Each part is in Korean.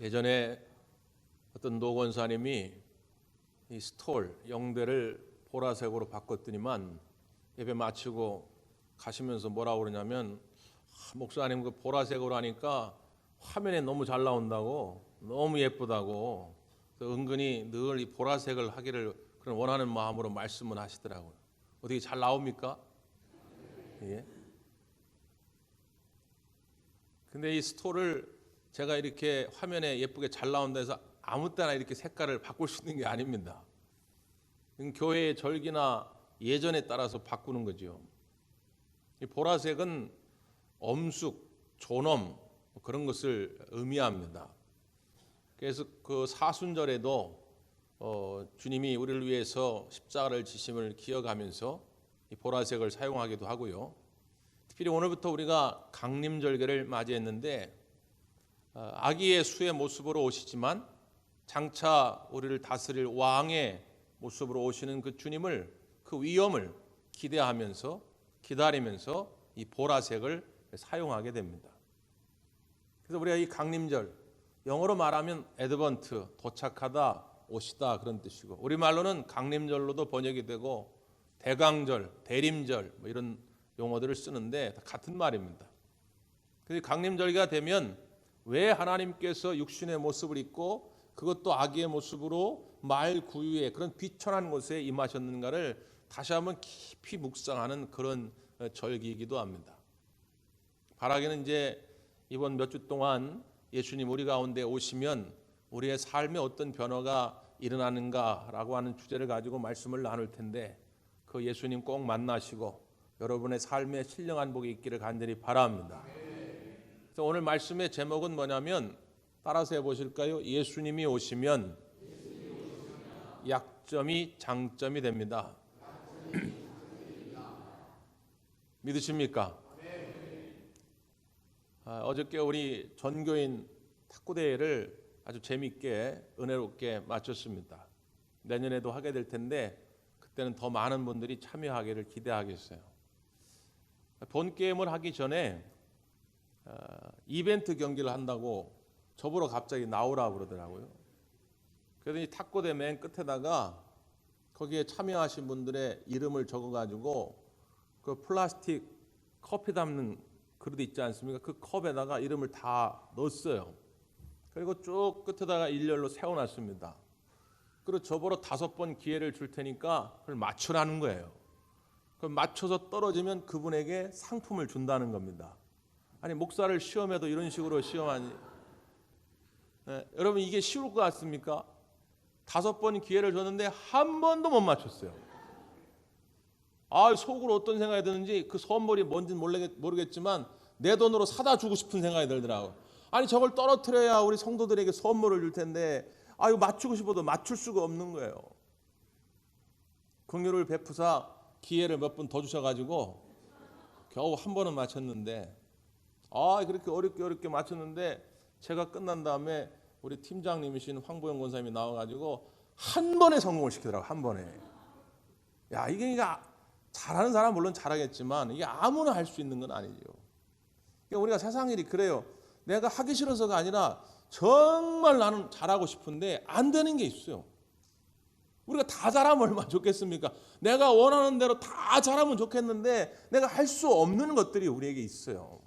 예전에 어떤 노건사님이 이 스톨 영대를 보라색으로 바꿨더니만 예배 마치고 가시면서 뭐라 그러냐면 아, 목사님 그 보라색으로 하니까 화면에 너무 잘 나온다고 너무 예쁘다고 은근히 늘 이 보라색을 하기를 그런 원하는 마음으로 말씀을 하시더라고요. 어떻게 잘 나옵니까? 예. 근데 이 스토를 제가 이렇게 화면에 예쁘게 잘 나온다 해서 아무 때나 이렇게 색깔을 바꿀 수 있는 게 아닙니다. 교회의 절기나 예전에 따라서 바꾸는 거죠. 이 보라색은 엄숙, 존엄 뭐 그런 것을 의미합니다. 그래서 그 사순절에도 어, 주님이 우리를 위해서 십자가를 지심을 기억하면서 이 보라색을 사용하기도 하고요. 특별히 오늘부터 우리가 강림절개를 맞이했는데 어, 아기의 수의 모습으로 오시지만 장차 우리를 다스릴 왕의 모습으로 오시는 그 주님을 그 위엄을 기대하면서 기다리면서 이 보라색을 사용하게 됩니다. 그래서 우리가 이 강림절 영어로 말하면 에드번트 도착하다 오시다 그런 뜻이고 우리 말로는 강림절로도 번역이 되고 대강절, 대림절 뭐 이런 용어들을 쓰는데 다 같은 말입니다. 그래서 강림절기가 되면 왜 하나님께서 육신의 모습을 입고 그것도 아기의 모습으로 말 구유에 그런 비천한 곳에 임하셨는가를 다시 한번 깊이 묵상하는 그런 어, 절기이기도 합니다. 바라기는 이제 이번 몇 주 동안 예수님 우리 가운데 오시면 우리의 삶에 어떤 변화가 일어나는가라고 하는 주제를 가지고 말씀을 나눌 텐데 그 예수님 꼭 만나시고 여러분의 삶에 신령한 복이 있기를 간절히 바랍니다. 오늘 말씀의 제목은 뭐냐면 따라서 해보실까요? 예수님이 오시면 약점이 장점이 됩니다. 믿으십니까? 아, 어저께 우리 전교인 탁구 대회를 아주 재밌게 은혜롭게 마쳤습니다. 내년에도 하게 될 텐데 그때는 더 많은 분들이 참여하기를 기대하겠어요. 본 게임을 하기 전에 어, 이벤트 경기를 한다고 저보러 갑자기 나오라 그러더라고요. 이 탁구대 맨 끝에다가 거기에 참여하신 분들의 이름을 적어가지고 그 플라스틱 커피 담는 그릇 있지 않습니까? 그 컵에다가 이름을 다 넣었어요. 그리고 쭉 끝에다가 일렬로 세워놨습니다. 그리고 저보러 다섯 번 기회를 줄 테니까 그걸 맞추라는 거예요. 그럼 맞춰서 떨어지면 그분에게 상품을 준다는 겁니다. 아니 목사를 시험해도 이런 식으로 시험하니 예, 여러분 이게 쉬울 것 같습니까? 다섯 번 기회를 줬는데 한 번도 못 맞췄어요. 아 속으로 어떤 생각이 드는지 그 선물이 뭔지는 모르겠지만 내 돈으로 사다 주고 싶은 생각이 들더라고. 아니 저걸 떨어뜨려야 우리 성도들에게 선물을 줄 텐데 아유 맞추고 싶어도 맞출 수가 없는 거예요. 긍휼을 베푸사 기회를 몇 번 더 주셔가지고 겨우 한 번은 맞췄는데 아 그렇게 어렵게 어렵게 맞췄는데 제가 끝난 다음에 우리 팀장님이신 황보영 권사님이 나와가지고 한 번에 성공을 시키더라고 한 번에. 야 이게 이게 잘하는 사람 은 물론 잘하겠지만 이게 아무나 할 수 있는 건 아니죠. 그러니까 우리가 세상 일이 그래요. 내가 하기 싫어서가 아니라 정말 나는 잘하고 싶은데 안 되는 게 있어요. 우리가 다 잘하면 얼마나 좋겠습니까? 내가 원하는 대로 다 잘하면 좋겠는데 내가 할 수 없는 것들이 우리에게 있어요.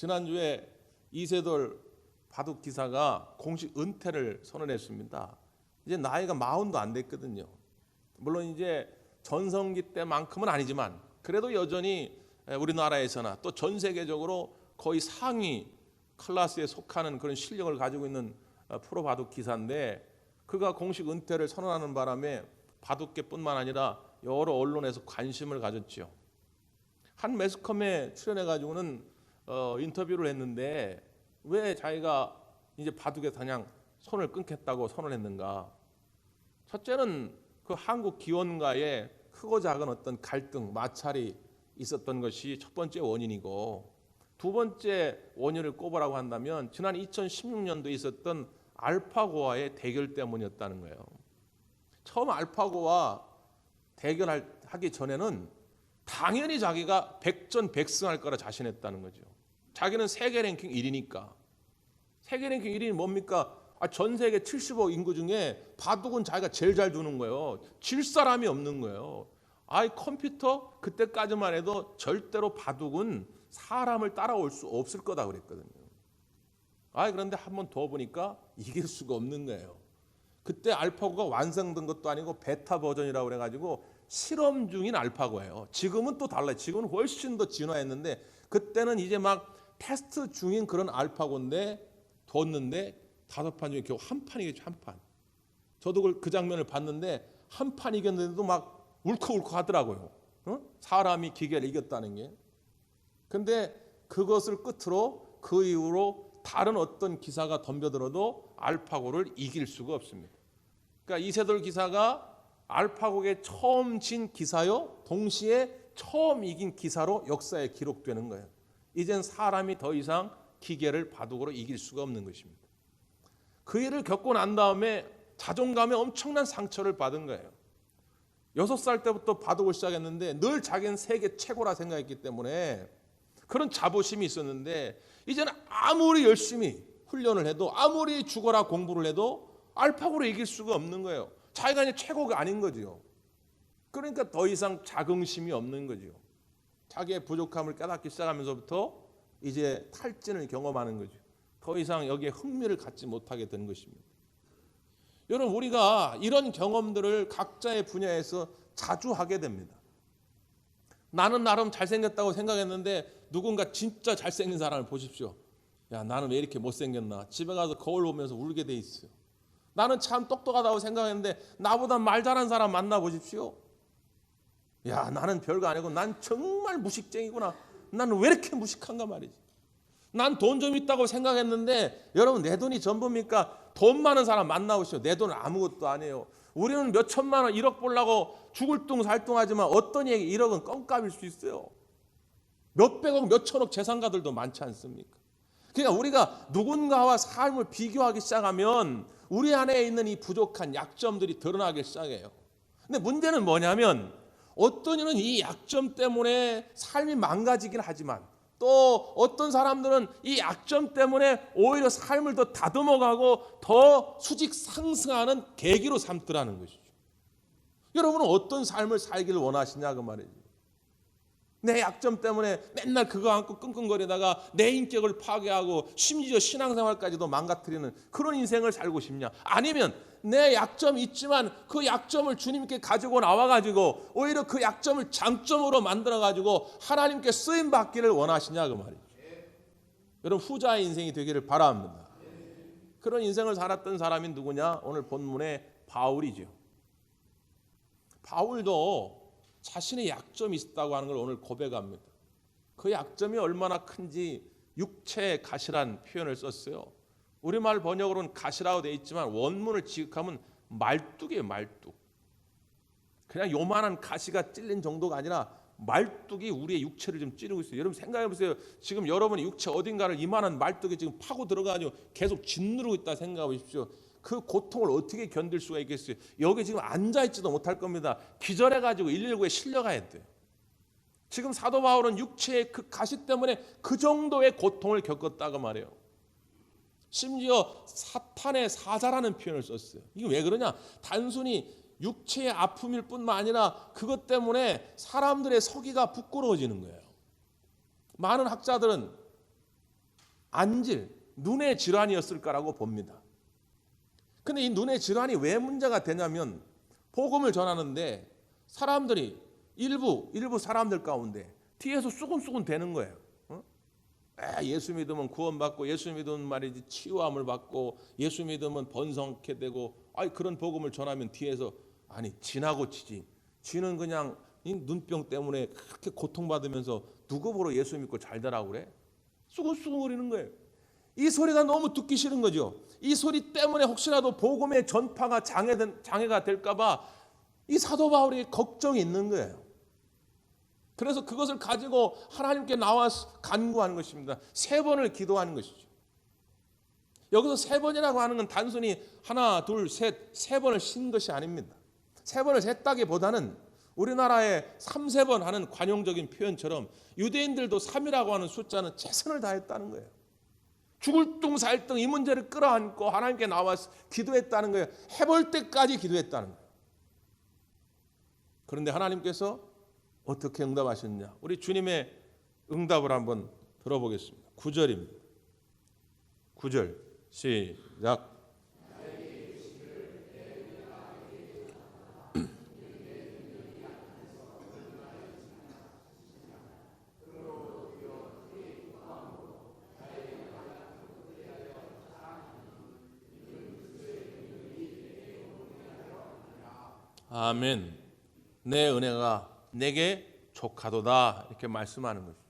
지난주에 이세돌 바둑 기사가 공식 은퇴를 선언했습니다. 이제 나이가 마흔도 안 됐거든요. 물론 이제 전성기 때만큼은 아니지만 그래도 여전히 우리나라에서나 또 전 세계적으로 거의 상위 클래스에 속하는 그런 실력을 가지고 있는 어, 프로 바둑 기사인데 그가 공식 은퇴를 선언하는 바람에 바둑계뿐만 아니라 여러 언론에서 관심을 가졌죠. 한 매스컴에 출연해 가지고는 어, 인터뷰를 했는데 왜 자기가 이제 바둑에 그냥 손을 끊겠다고 선언했는가? 첫째는 그 한국 기원가에 크고 작은 어떤 갈등, 마찰이 있었던 것이 첫 번째 원인이고 두 번째 원인을 꼽으라고 한다면 지난 2016년도에 있었던 알파고와의 대결 때문이었다는 거예요. 처음 알파고와 대결하기 전에는 당연히 자기가 백전 백승할 거라 자신했다는 거죠. 자기는 세계 랭킹 1위니까 세계 랭킹 1위는 뭡니까? 아, 전 세계 70억 인구 중에 바둑은 자기가 제일 잘 두는 거예요. 질 사람이 없는 거예요. 아이 컴퓨터 그때까지만 해도 절대로 바둑은 사람을 따라올 수 없을 거다 그랬거든요. 아 그런데 한 번 더 보니까 이길 수가 없는 거예요. 그때 알파고가 완성된 것도 아니고 베타 버전이라고 그래가지고 실험 중인 알파고예요. 지금은 또 달라요. 지금은 훨씬 더 진화했는데 그때는 이제 막 테스트 중인 그런 알파고인데 뒀는데 다섯 판 중에 겨우 한 판이겠죠 한 판. 저도 그, 그 장면을 봤는데 한 판 이겼는데도 막 울컥울컥 하더라고요. 어? 사람이 기계를 이겼다는 게. 근데 그것을 끝으로 그 이후로 다른 어떤 기사가 덤벼들어도 알파고를 이길 수가 없습니다. 그러니까 이세돌 기사가 알파고에 처음 진 기사요, 동시에 처음 이긴 기사로 역사에 기록되는 거예요. 이젠 사람이 더 이상 기계를 바둑으로 이길 수가 없는 것입니다. 그 일을 겪고 난 다음에 자존감에 엄청난 상처를 받은 거예요. 여섯 살 때부터 바둑을 시작했는데 늘 자기는 세계 최고라 생각했기 때문에 그런 자부심이 있었는데 이제는 아무리 열심히 훈련을 해도 아무리 죽어라 공부를 해도 알파고를 이길 수가 없는 거예요. 자기가 이제 최고가 아닌 거지요. 그러니까 더 이상 자긍심이 없는 거지요. 자기의 부족함을 깨닫기 시작하면서부터 이제 탈진을 경험하는 거죠. 더 이상 여기에 흥미를 갖지 못하게 된 것입니다. 여러분 우리가 이런 경험들을 각자의 분야에서 자주 하게 됩니다. 나는 나름 잘생겼다고 생각했는데 누군가 진짜 잘생긴 사람을 보십시오. 야 나는 왜 이렇게 못생겼나 집에 가서 거울 보면서 울게 돼 있어요. 나는 참 똑똑하다고 생각했는데 나보다 말 잘하는 사람 만나 보십시오. 야 나는 별거 아니고 난 정말 무식쟁이구나. 나는 왜 이렇게 무식한가 말이지. 난 돈 좀 있다고 생각했는데 여러분 내 돈이 전부입니까? 돈 많은 사람 만나보시오. 내 돈은 아무것도 아니에요. 우리는 몇 천만 원, 1억 벌라고 죽을 뚱 살뚱하지만 어떤 얘기 1억은 껌값일 수 있어요. 몇백억, 몇천억 재산가들도 많지 않습니까? 그러니까 우리가 누군가와 삶을 비교하기 시작하면 우리 안에 있는 이 부족한 약점들이 드러나기 시작해요. 근데 문제는 뭐냐면 어떤 이는 이 약점 때문에 삶이 망가지긴 하지만 또 어떤 사람들은 이 약점 때문에 오히려 삶을 더 다듬어가고 더 수직 상승하는 계기로 삼더라는 것이죠. 여러분은 어떤 삶을 살기를 원하시냐 그 말이죠. 내 약점 때문에 맨날 그거 안고 끙끙거리다가 내 인격을 파괴하고 심지어 신앙생활까지도 망가뜨리는 그런 인생을 살고 싶냐? 아니면 내 약점이 있지만 그 약점을 주님께 가지고 나와 가지고 오히려 그 약점을 장점으로 만들어 가지고 하나님께 쓰임 받기를 원하시냐 그 말이죠. 여러분 후자의 인생이 되기를 바랍니다. 그런 인생을 살았던 사람이 누구냐? 오늘 본문의 바울이죠. 바울도 자신의 약점이 있었다고 하는 걸 오늘 고백합니다. 그 약점이 얼마나 큰지 육체의 가시란 표현을 썼어요. 우리말 번역으로는 가시라고 되어 있지만 원문을 지극하면 말뚝이에요, 말뚝. 그냥 요만한 가시가 찔린 정도가 아니라 말뚝이 우리의 육체를 좀 찌르고 있어요. 여러분 생각해 보세요. 지금 여러분의 육체 어딘가를 이만한 말뚝이 지금 파고 들어가지고 계속 짓누르고 있다 생각해 보십시오. 그 고통을 어떻게 견딜 수가 있겠어요? 여기 지금 앉아 있지도 못할 겁니다. 기절해 가지고 119에 실려가야 돼요. 지금 사도 바울은 육체의 그 가시 때문에 그 정도의 고통을 겪었다고 말해요. 심지어 사탄의 사자라는 표현을 썼어요. 이게 왜 그러냐? 단순히 육체의 아픔일 뿐만 아니라 그것 때문에 사람들의 서기가 부끄러워지는 거예요. 많은 학자들은 안질, 눈의 질환이었을 까라고 봅니다. 근데 이 눈의 질환이 왜 문제가 되냐면 복음을 전하는데 사람들이 일부 일부 사람들 가운데 뒤에서 쑥은쑥은 되는 거예요. 어? 에, 예수 믿으면 구원받고 예수 믿으면 말이지 치유함을 받고 예수 믿으면 번성케 되고 아이 그런 복음을 전하면 뒤에서 아니 지나고 치지 지는 그냥 이 눈병 때문에 그렇게 고통받으면서 누구 보러 예수 믿고 잘 되라고 그래? 쑥은쑥은거리는 거예요. 이 소리가 너무 듣기 싫은 거죠. 이 소리 때문에 혹시라도 복음의 전파가 장애된, 장애가 될까봐 이 사도 바울이 걱정이 있는 거예요. 그래서 그것을 가지고 하나님께 나와 간구하는 것입니다. 세 번을 기도하는 것이죠. 여기서 세 번이라고 하는 건 단순히 하나, 둘, 셋, 세 번을 쉰 것이 아닙니다. 세 번을 셌다기 보다는 우리나라에 3, 세번 하는 관용적인 표현처럼 유대인들도 3이라고 하는 숫자는 최선을 다했다는 거예요. 죽을 둥 살 둥 이 문제를 끌어안고 하나님께 나와서 기도했다는 거예요. 해볼 때까지 기도했다는 거예요. 그런데 하나님께서 어떻게 응답하셨냐? 우리 주님의 응답을 한번 들어보겠습니다. 9절입니다. 9절 시작. 아멘. 내 은혜가 내게 족하도다 이렇게 말씀하는 것이죠.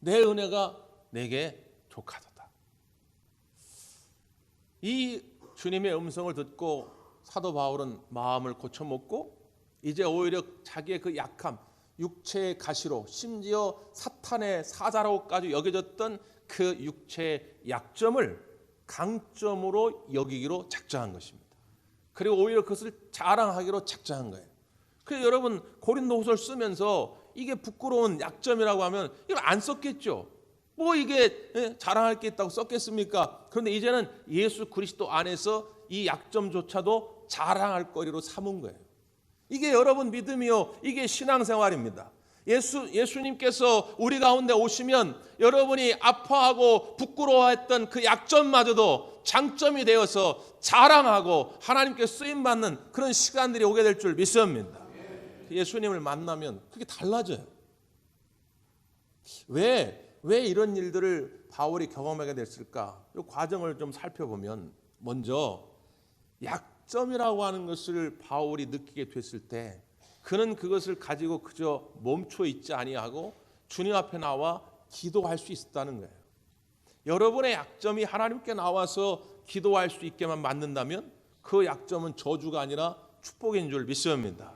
내 은혜가 내게 족하도다. 이 주님의 음성을 듣고 사도 바울은 마음을 고쳐 먹고 이제 오히려 자기의 그 약함, 육체의 가시로 심지어 사탄의 사자로까지 여겨졌던 그 육체의 약점을 강점으로 여기기로 작정한 것입니다. 그리고 오히려 그것을 자랑하기로 작정한 거예요. 그래서 여러분 고린도후설 쓰면서 이게 부끄러운 약점이라고 하면 이걸 안 썼겠죠. 뭐 이게 예, 자랑할 게 있다고 썼겠습니까? 그런데 이제는 예수 그리스도 안에서 이 약점조차도 자랑할 거리로 삼은 거예요. 이게 여러분 믿음이요. 이게 신앙생활입니다. 예수 예수님께서 우리 가운데 오시면 여러분이 아파하고 부끄러워했던 그 약점마저도 장점이 되어서 자랑하고 하나님께 쓰임 받는 그런 시간들이 오게 될 줄 믿습니다. 예수님을 만나면 그게 달라져요. 왜 왜 이런 일들을 바울이 경험하게 됐을까? 이 과정을 좀 살펴보면 먼저 약점이라고 하는 것을 바울이 느끼게 됐을 때 그는 그것을 가지고 그저 멈춰 있지 아니하고 주님 앞에 나와 기도할 수 있었다는 거예요. 여러분의 약점이 하나님께 나와서 기도할 수 있게만 만든다면 그 약점은 저주가 아니라 축복인 줄 믿습니다.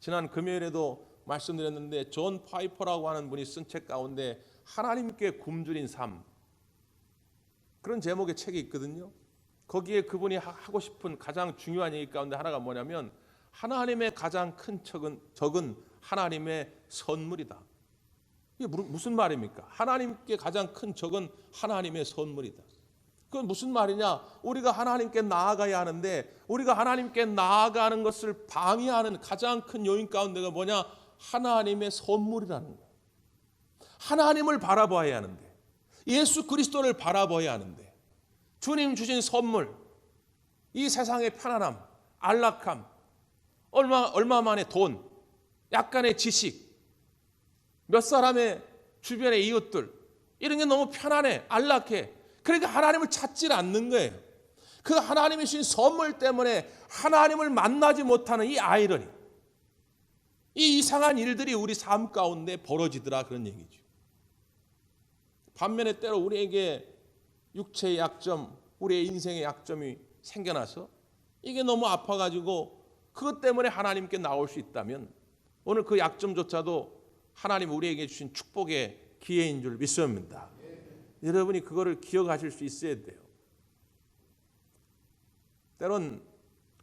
지난 금요일에도 말씀드렸는데 존 파이퍼라고 하는 분이 쓴 책 가운데 하나님께 굶주린 삶 그런 제목의 책이 있거든요. 거기에 그분이 하고 싶은 가장 중요한 얘기 가운데 하나가 뭐냐면 하나님의 가장 큰 적은, 적은 하나님의 선물이다. 이게 무슨 말입니까? 하나님께 가장 큰 적은 하나님의 선물이다. 그건 무슨 말이냐? 우리가 하나님께 나아가야 하는데 우리가 하나님께 나아가는 것을 방해하는 가장 큰 요인 가운데가 뭐냐? 하나님의 선물이라는 거예요. 하나님을 바라봐야 하는데 예수 그리스도를 바라봐야 하는데 주님 주신 선물 이 세상의 편안함, 안락함, 얼마 얼마 만에 돈, 약간의 지식, 몇 사람의 주변의 이웃들 이런 게 너무 편안해, 안락해. 그러니까 하나님을 찾질 않는 거예요. 그 하나님이 주신 선물 때문에 하나님을 만나지 못하는 이 아이러니. 이 이상한 일들이 우리 삶 가운데 벌어지더라 그런 얘기죠. 반면에 때로 우리에게 육체의 약점, 우리의 인생의 약점이 생겨나서 이게 너무 아파가지고 그것 때문에 하나님께 나올 수 있다면 오늘 그 약점조차도 하나님 우리에게 주신 축복의 기회인 줄 믿습니다. 여러분이 그거를 기억하실 수 있어야 돼요. 때론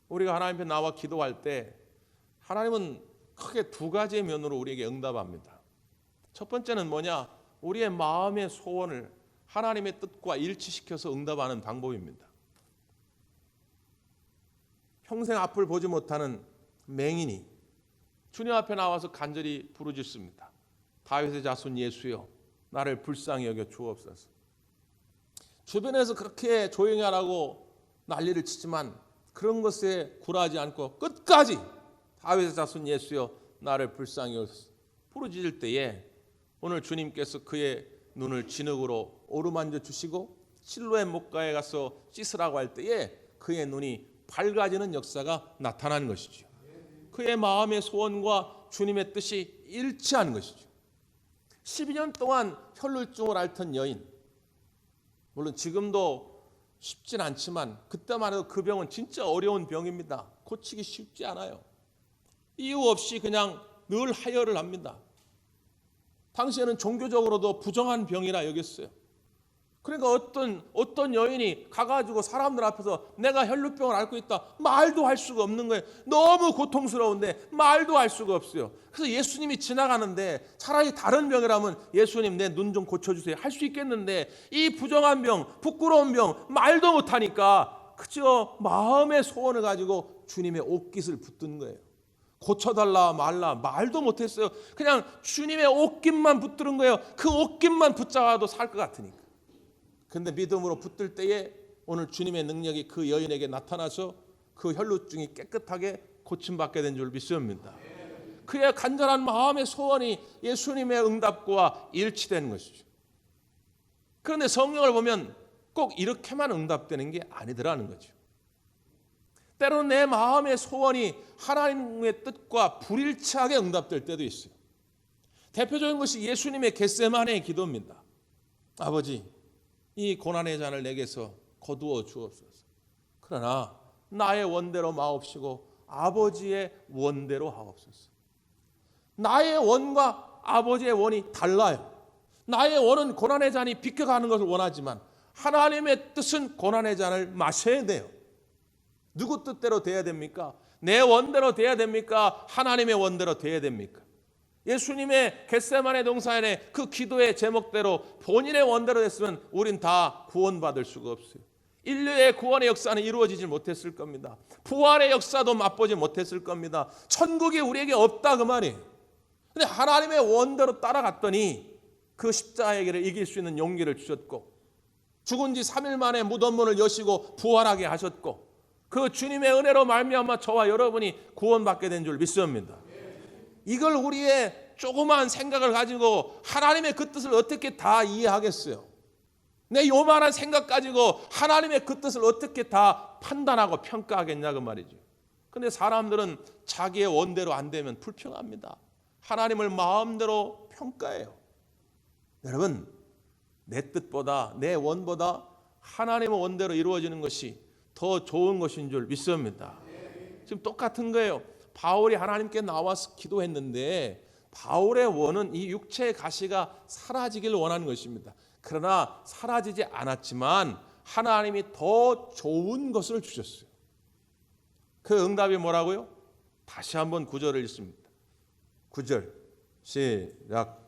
우리가 하나님 앞에 나와 기도할 때 하나님은 크게 두 가지의 면으로 우리에게 응답합니다. 첫 번째는 뭐냐? 우리의 마음의 소원을 하나님의 뜻과 일치시켜서 응답하는 방법입니다. 평생 앞을 보지 못하는 맹인이 주님 앞에 나와서 간절히 부르짖습니다. 다윗의 자손 예수여 나를 불쌍히 여겨 주옵소서. 주변에서 그렇게 조용히 하라고 난리를 치지만 그런 것에 굴하지 않고 끝까지 다윗의 자손 예수여 나를 불쌍히 여겨 부르짖을 때에 오늘 주님께서 그의 눈을 진흙으로 오르만져 주시고 실로의 목가에 가서 씻으라고 할 때에 그의 눈이 밝아지는 역사가 나타나는 것이죠. 그의 마음의 소원과 주님의 뜻이 일치하는 것이죠. 12년 동안 혈루증을 앓던 여인, 물론 지금도 쉽진 않지만 그때만 해도 그 병은 진짜 어려운 병입니다. 고치기 쉽지 않아요. 이유 없이 그냥 늘 하혈을 합니다. 당시에는 종교적으로도 부정한 병이라 여겼어요. 그러니까 어떤 어떤 여인이 가가지고 사람들 앞에서 내가 혈루병을 앓고 있다 말도 할 수가 없는 거예요. 너무 고통스러운데 말도 할 수가 없어요. 그래서 예수님이 지나가는데 차라리 다른 병이라면 예수님 내 눈 좀 고쳐주세요 할 수 있겠는데 이 부정한 병, 부끄러운 병 말도 못하니까 그저 마음의 소원을 가지고 주님의 옷깃을 붙든 거예요. 고쳐달라 말라 말도 못했어요. 그냥 주님의 옷깃만 붙드는 거예요. 그 옷깃만 붙잡아도 살 것 같으니까. 근데 믿음으로 붙들 때에 오늘 주님의 능력이 그 여인에게 나타나서 그 혈루증이 깨끗하게 고침받게 된 줄 믿습니다. 그의 간절한 마음의 소원이 예수님의 응답과 일치된 것이죠. 그런데 성경을 보면 꼭 이렇게만 응답되는 게 아니더라는 거죠. 때로는 내 마음의 소원이 하나님의 뜻과 불일치하게 응답될 때도 있어요. 대표적인 것이 예수님의 겟세마네의 기도입니다. 아버지, 이 고난의 잔을 내게서 거두어 주옵소서. 그러나 나의 원대로 마옵시고 아버지의 원대로 하옵소서. 나의 원과 아버지의 원이 달라요. 나의 원은 고난의 잔이 비켜가는 것을 원하지만 하나님의 뜻은 고난의 잔을 마셔야 돼요. 누구 뜻대로 돼야 됩니까? 내 원대로 돼야 됩니까? 하나님의 원대로 돼야 됩니까? 예수님의 겟세만의 동산의 그 기도의 제목대로 본인의 원대로 됐으면 우린 다 구원받을 수가 없어요. 인류의 구원의 역사는 이루어지지 못했을 겁니다. 부활의 역사도 맛보지 못했을 겁니다. 천국이 우리에게 없다 그 말이에요. 근데 하나님의 원대로 따라갔더니 그 십자가의 길을 이길 수 있는 용기를 주셨고 죽은 지 3일 만에 무덤 문을 여시고 부활하게 하셨고 그 주님의 은혜로 말미암아 저와 여러분이 구원받게 된 줄 믿습니다. 이걸 우리의 조그마한 생각을 가지고 하나님의 그 뜻을 어떻게 다 이해하겠어요? 내 요만한 생각 가지고 하나님의 그 뜻을 어떻게 다 판단하고 평가하겠냐 그 말이죠. 근데 사람들은 자기의 원대로 안 되면 불평합니다. 하나님을 마음대로 평가해요. 여러분, 내 뜻보다 내 원보다 하나님의 원대로 이루어지는 것이 더 좋은 것인 줄 믿습니다. 지금 똑같은 거예요. 바울이 하나님께 나와서 기도했는데 바울의 원은 이 육체의 가시가 사라지기를 원하는 것입니다. 그러나 사라지지 않았지만 하나님이 더 좋은 것을 주셨어요. 그 응답이 뭐라고요? 다시 한번 구절을 읽습니다. 구절 시작.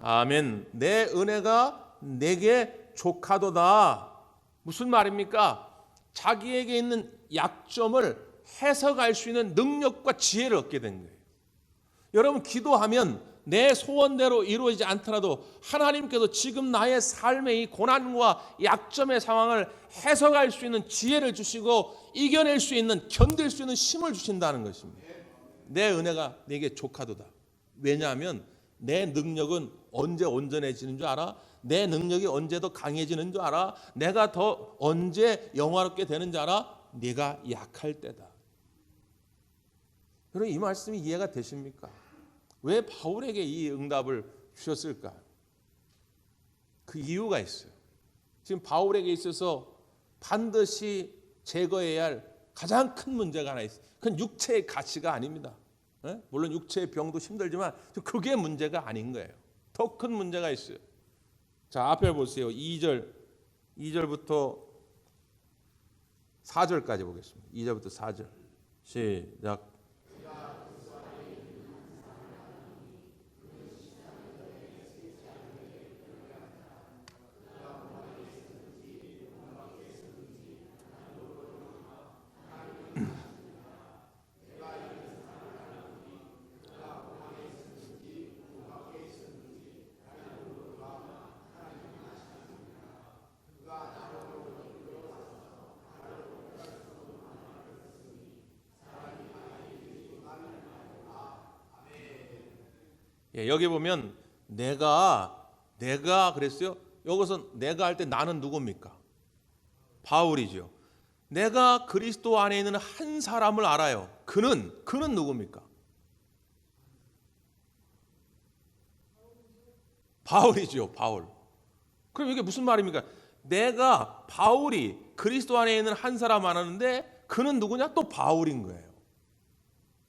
아멘. 내 은혜가 내게 족하도다. 무슨 말입니까? 자기에게 있는 약점을 해석할 수 있는 능력과 지혜를 얻게 된 거예요. 여러분 기도하면 내 소원대로 이루어지지 않더라도 하나님께서 지금 나의 삶의 이 고난과 약점의 상황을 해석할 수 있는 지혜를 주시고 이겨낼 수 있는 견딜 수 있는 힘을 주신다는 것입니다. 내 은혜가 내게 족하도다. 왜냐하면 내 능력은 언제 온전해지는 줄 알아? 내 능력이 언제 더 강해지는 줄 알아? 내가 더 언제 영화롭게 되는 줄 알아? 네가 약할 때다. 여러분 이 말씀이 이해가 되십니까? 왜 바울에게 이 응답을 주셨을까? 그 이유가 있어요. 지금 바울에게 있어서 반드시 제거해야 할 가장 큰 문제가 하나 있어요. 그건 육체의 가치가 아닙니다. 예? 물론 육체의 병도 힘들지만 그게 문제가 아닌 거예요. 더 큰 문제가 있어요. 자, 앞에 보세요. 2절 2절부터 4절까지 보겠습니다. 2절부터 4절. 시작. 예, 여기 보면 내가 내가 그랬어요. 여기서 내가 할 때 나는 누굽니까? 바울이죠. 내가 그리스도 안에 있는 한 사람을 알아요. 그는 그는 누굽니까? 바울이죠. 바울. 그럼 이게 무슨 말입니까? 내가 바울이 그리스도 안에 있는 한 사람 아는데 그는 누구냐? 또 바울인 거예요.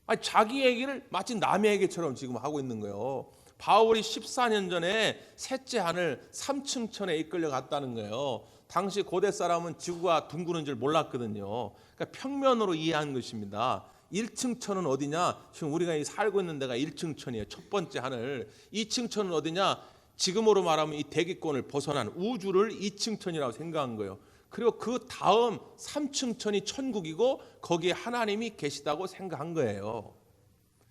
아니 자기 얘기를 마치 남의 얘기처럼 지금 하고 있는 거예요. 바울이 14년 전에 셋째 하늘 삼층천에 이끌려 갔다는 거예요. 당시 고대 사람은 지구가 둥그는 줄 몰랐거든요. 그러니까 평면으로 이해한 것입니다. 1층 천은 어디냐? 지금 우리가 이 살고 있는 데가 1층 천이에요. 첫 번째 하늘. 2층 천은 어디냐? 지금으로 말하면 이 대기권을 벗어난 우주를 2층 천이라고 생각한 거예요. 그리고 그 다음 3층 천이 천국이고 거기에 하나님이 계시다고 생각한 거예요.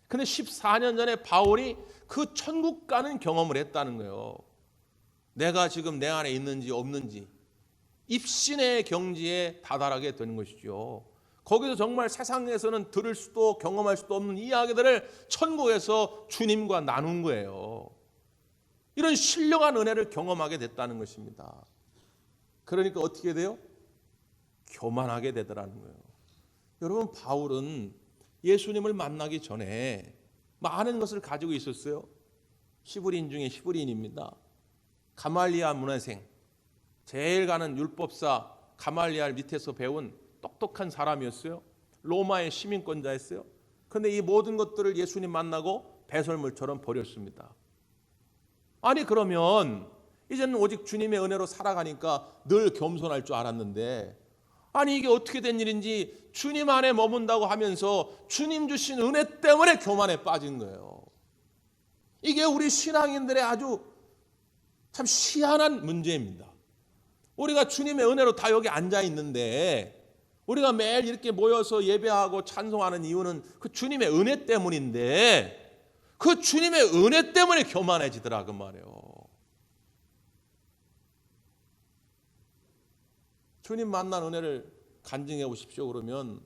근데 14년 전에 바울이 그 천국 가는 경험을 했다는 거예요. 내가 지금 내 안에 있는지 없는지 입신의 경지에 다다르게 되는 것이죠. 거기서 정말 세상에서는 들을 수도 경험할 수도 없는 이야기들을 천국에서 주님과 나눈 거예요. 이런 신령한 은혜를 경험하게 됐다는 것입니다. 그러니까 어떻게 돼요? 교만하게 되더라는 거예요. 여러분 바울은 예수님을 만나기 전에 많은 것을 가지고 있었어요. 시브린 중에 시브린입니다. 가말리아 문화생 제일 가는 율법사 가말리아 밑에서 배운 똑똑한 사람이었어요. 로마의 시민권자였어요. 그런데 이 모든 것들을 예수님 만나고 배설물처럼 버렸습니다. 아니 그러면 이제는 오직 주님의 은혜로 살아가니까 늘 겸손할 줄 알았는데 아니 이게 어떻게 된 일인지 주님 안에 머문다고 하면서 주님 주신 은혜 때문에 교만에 빠진 거예요. 이게 우리 신앙인들의 아주 참 희한한 문제입니다. 우리가 주님의 은혜로 다 여기 앉아 있는데 우리가 매일 이렇게 모여서 예배하고 찬송하는 이유는 그 주님의 은혜 때문인데 그 주님의 은혜 때문에 교만해지더라 그 말이에요. 주님 만난 은혜를 간증해 보십시오 그러면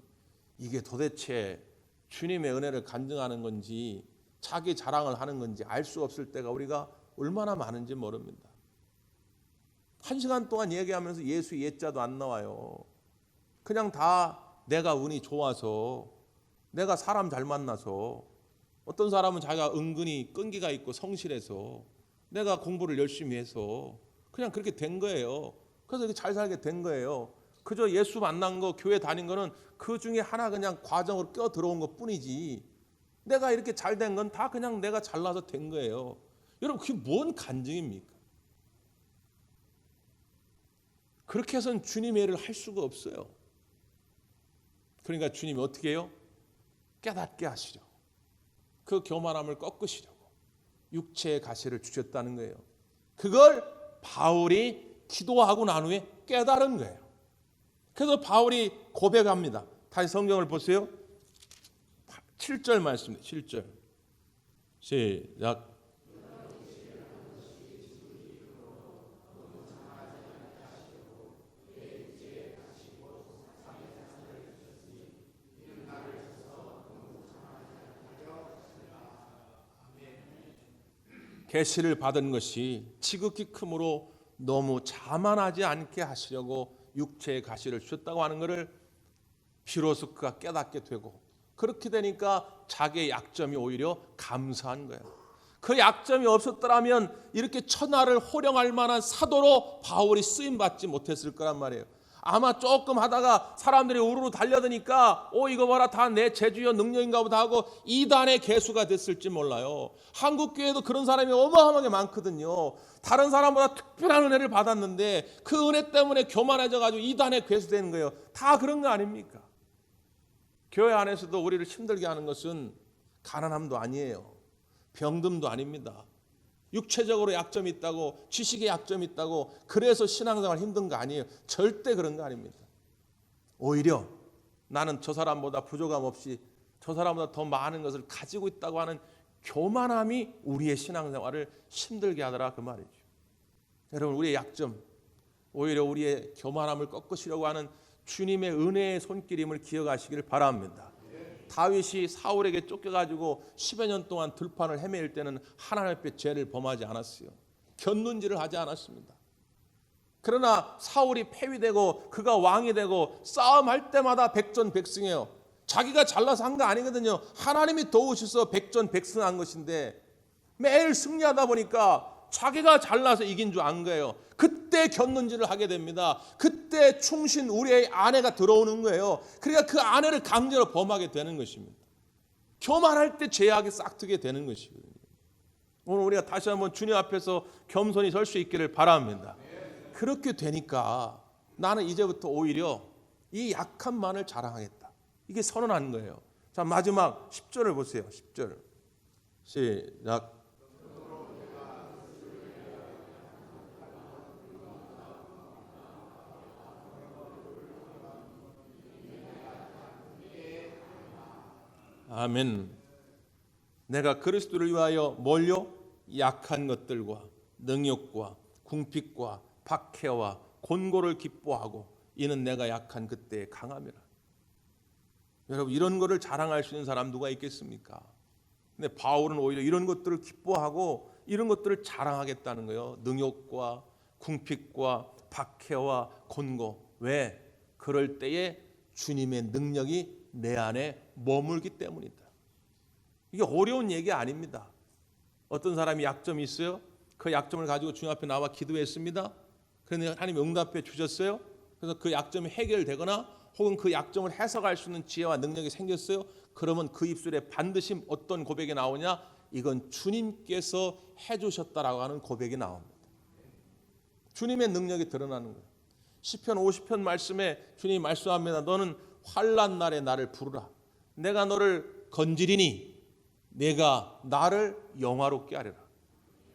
이게 도대체 주님의 은혜를 간증하는 건지 자기 자랑을 하는 건지 알 수 없을 때가 우리가 얼마나 많은지 모릅니다. 한 시간 동안 얘기하면서 예수 예자도 안 나와요. 그냥 다 내가 운이 좋아서 내가 사람 잘 만나서 어떤 사람은 자기가 은근히 끈기가 있고 성실해서 내가 공부를 열심히 해서 그냥 그렇게 된 거예요. 그래서 이렇게 잘 살게 된 거예요. 그저 예수 만난 거, 교회 다닌 거는 그 중에 하나 그냥 과정으로 껴 들어온 것 뿐이지. 내가 이렇게 잘 된 건 다 그냥 내가 잘나서 된 거예요. 여러분, 그게 뭔 간증입니까? 그렇게 해서는 주님의 일을 할 수가 없어요. 그러니까 주님이 어떻게 해요? 깨닫게 하시려. 그 교만함을 꺾으시려고 육체의 가시를 주셨다는 거예요. 그걸 바울이 기도하고 난 후에 깨달은 거예요. 그래서 바울이 고백합니다. 다시 성경을 보세요. 7절 말씀입니다. 7절. 시작. 계시를 받은 것이 지극히 크므로 너무 자만하지 않게 하시려고 육체의 가시를 주셨다고 하는 것을 비로소 그가 깨닫게 되고 그렇게 되니까 자기의 약점이 오히려 감사한 거예요. 그 약점이 없었더라면 이렇게 천하를 호령할 만한 사도로 바울이 쓰임 받지 못했을 거란 말이에요. 아마 조금 하다가 사람들이 우르르 달려드니까 오 이거 봐라 다 내 재주여 능력인가 보다 하고 이단의 개수가 됐을지 몰라요. 한국 교회도 그런 사람이 어마어마하게 많거든요. 다른 사람보다 특별한 은혜를 받았는데 그 은혜 때문에 교만해져 가지고 이단의 괴수되는 거예요. 다 그런 거 아닙니까? 교회 안에서도 우리를 힘들게 하는 것은 가난함도 아니에요. 병듦도 아닙니다. 육체적으로 약점이 있다고 지식에 약점이 있다고 그래서 신앙생활 힘든 거 아니에요. 절대 그런 거 아닙니다. 오히려 나는 저 사람보다 부족함 없이 저 사람보다 더 많은 것을 가지고 있다고 하는 교만함이 우리의 신앙생활을 힘들게 하더라 그 말이죠. 여러분 우리의 약점 오히려 우리의 교만함을 꺾으시려고 하는 주님의 은혜의 손길임을 기억하시기를 바랍니다. 다윗이 사울에게 쫓겨가지고 10여 년 동안 들판을 헤매일 때는 하나님 앞에 죄를 범하지 않았어요. 곁눈질을 하지 않았습니다. 그러나 사울이 폐위되고 그가 왕이 되고 싸움할 때마다 백전백승해요. 자기가 잘나서 한 거 아니거든요. 하나님이 도우셔서 백전백승한 것인데 매일 승리하다 보니까 자기가 잘나서 이긴 줄 안 거예요. 그때 곁눈질을 하게 됩니다. 그때 충신 우리의 아내가 들어오는 거예요. 그러니까 그 아내를 강제로 범하게 되는 것입니다. 교만할 때 죄악이 싹트게 되는 것이거든요. 오늘 우리가 다시 한번 주님 앞에서 겸손히 설 수 있기를 바랍니다. 그렇게 되니까 나는 이제부터 오히려 이 약함만을 자랑하겠다. 이게 선언하는 거예요. 자, 마지막 10절을 보세요. 10절. 시작. 아멘. 내가 그리스도를 위하여 뭘요? 약한 것들과 능욕과 궁핍과 박해와 곤고를 기뻐하고 이는 내가 약한 그때의 강함이라. 여러분 이런 거를 자랑할 수 있는 사람 누가 있겠습니까? 근데 바울은 오히려 이런 것들을 기뻐하고 이런 것들을 자랑하겠다는 거예요. 능욕과 궁핍과 박해와 곤고. 왜? 그럴 때에 주님의 능력이 내 안에 머물기 때문이다. 이게 어려운 얘기 아닙니다. 어떤 사람이 약점이 있어요? 그 약점을 가지고 주님 앞에 나와 기도했습니다. 그런데 하나님이 응답해 주셨어요. 그래서 그 약점이 해결되거나 혹은 그 약점을 해석할 수 있는 지혜와 능력이 생겼어요. 그러면 그 입술에 반드시 어떤 고백이 나오냐? 이건 주님께서 해주셨다라고 하는 고백이 나옵니다. 주님의 능력이 드러나는 거예요. 시편 50편 말씀에 주님이 말씀합니다. 너는 환란 날에 나를 부르라. 내가 너를 건지리니 내가 나를 영화롭게 하리라.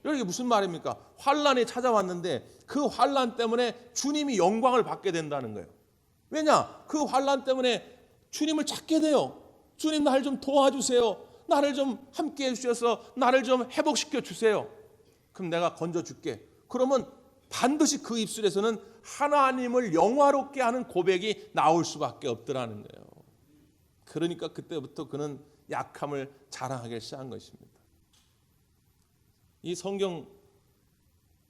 이게 무슨 말입니까? 환란이 찾아왔는데 그 환란 때문에 주님이 영광을 받게 된다는 거예요. 왜냐? 그 환란 때문에 주님을 찾게 돼요. 주님 날좀 도와주세요. 나를 좀 함께 해주셔서 나를 좀 회복시켜 주세요. 그럼 내가 건져 줄게. 그러면 반드시 그 입술에서는 하나님을 영화롭게 하는 고백이 나올 수밖에 없더라는 거예요. 그러니까 그때부터 그는 약함을 자랑하기 시작한 것입니다. 이 성경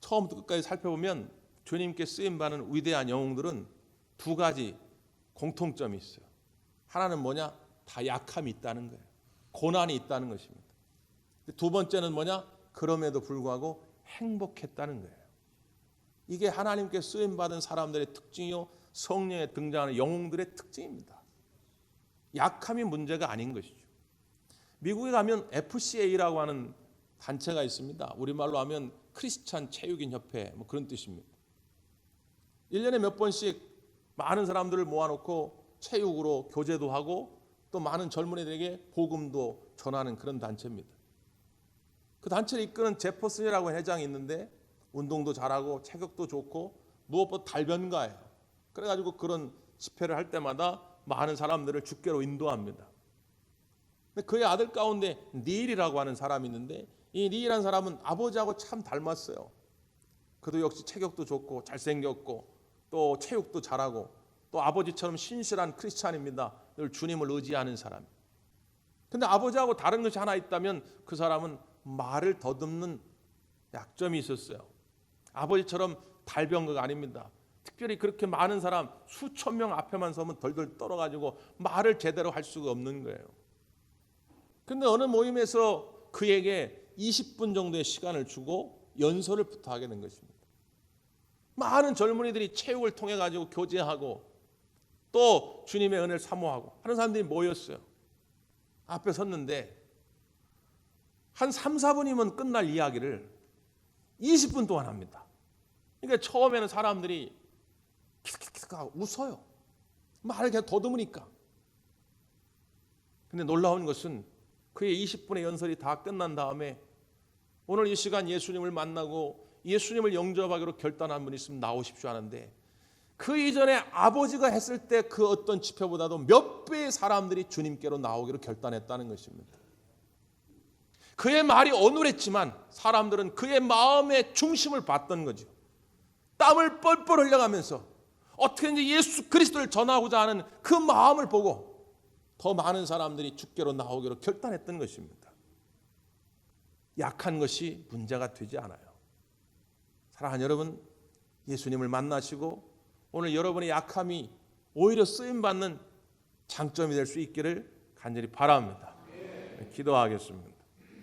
처음부터 끝까지 살펴보면 주님께 쓰임 받는 위대한 영웅들은 두 가지 공통점이 있어요. 하나는 뭐냐? 다 약함이 있다는 거예요. 고난이 있다는 것입니다. 두 번째는 뭐냐? 그럼에도 불구하고 행복했다는 거예요. 이게 하나님께 쓰임 받은 사람들의 특징이요 성령에 등장하는 영웅들의 특징입니다. 약함이 문제가 아닌 것이죠. 미국에 가면 FCA라고 하는 단체가 있습니다. 우리말로 하면 크리스찬 체육인 협회 뭐 그런 뜻입니다. 1년에 몇 번씩 많은 사람들을 모아놓고 체육으로 교제도 하고 또 많은 젊은이들에게 복음도 전하는 그런 단체입니다. 그 단체를 이끄는 제퍼슨이라고 회장이 있는데 운동도 잘하고 체격도 좋고 무엇보다 달변가예요. 그래가지고 그런 집회를 할 때마다 많은 사람들을 주께로 인도합니다. 근데 그의 아들 가운데 니일이라고 하는 사람이 있는데 이 니일한 사람은 아버지하고 참 닮았어요. 그도 역시 체격도 좋고 잘생겼고 또 체육도 잘하고 또 아버지처럼 신실한 크리스찬입니다. 늘 주님을 의지하는 사람. 근데 아버지하고 다른 것이 하나 있다면 그 사람은 말을 더듬는 약점이 있었어요. 아버지처럼 달병거가 아닙니다. 특별히 그렇게 많은 사람 수천 명 앞에만 서면 덜덜 떨어가지고 말을 제대로 할 수가 없는 거예요. 근데 어느 모임에서 그에게 20분 정도의 시간을 주고 연설을 부탁하게 된 것입니다. 많은 젊은이들이 체육을 통해 가지고 교제하고 또 주님의 은혜를 사모하고 하는 사람들이 모였어요. 앞에 섰는데 한 3, 4분이면 끝날 이야기를 20분 동안 합니다. 그러니까 처음에는 사람들이 킥킥킥 웃어요. 말을 그냥 더듬으니까. 근데 놀라운 것은 그의 20분의 연설이 다 끝난 다음에 오늘 이 시간 예수님을 만나고 예수님을 영접하기로 결단한 분 있으면 나오십시오 하는데 그 이전에 아버지가 했을 때 그 어떤 집회보다도 몇 배의 사람들이 주님께로 나오기로 결단했다는 것입니다. 그의 말이 어눌했지만 사람들은 그의 마음의 중심을 봤던 거죠. 땀을 뻘뻘 흘려가면서 어떻게든지 예수 그리스도를 전하고자 하는 그 마음을 보고 더 많은 사람들이 주께로 나오기로 결단했던 것입니다. 약한 것이 문제가 되지 않아요. 사랑하는 여러분, 예수님을 만나시고 오늘 여러분의 약함이 오히려 쓰임 받는 장점이 될 수 있기를 간절히 바랍니다. 기도하겠습니다.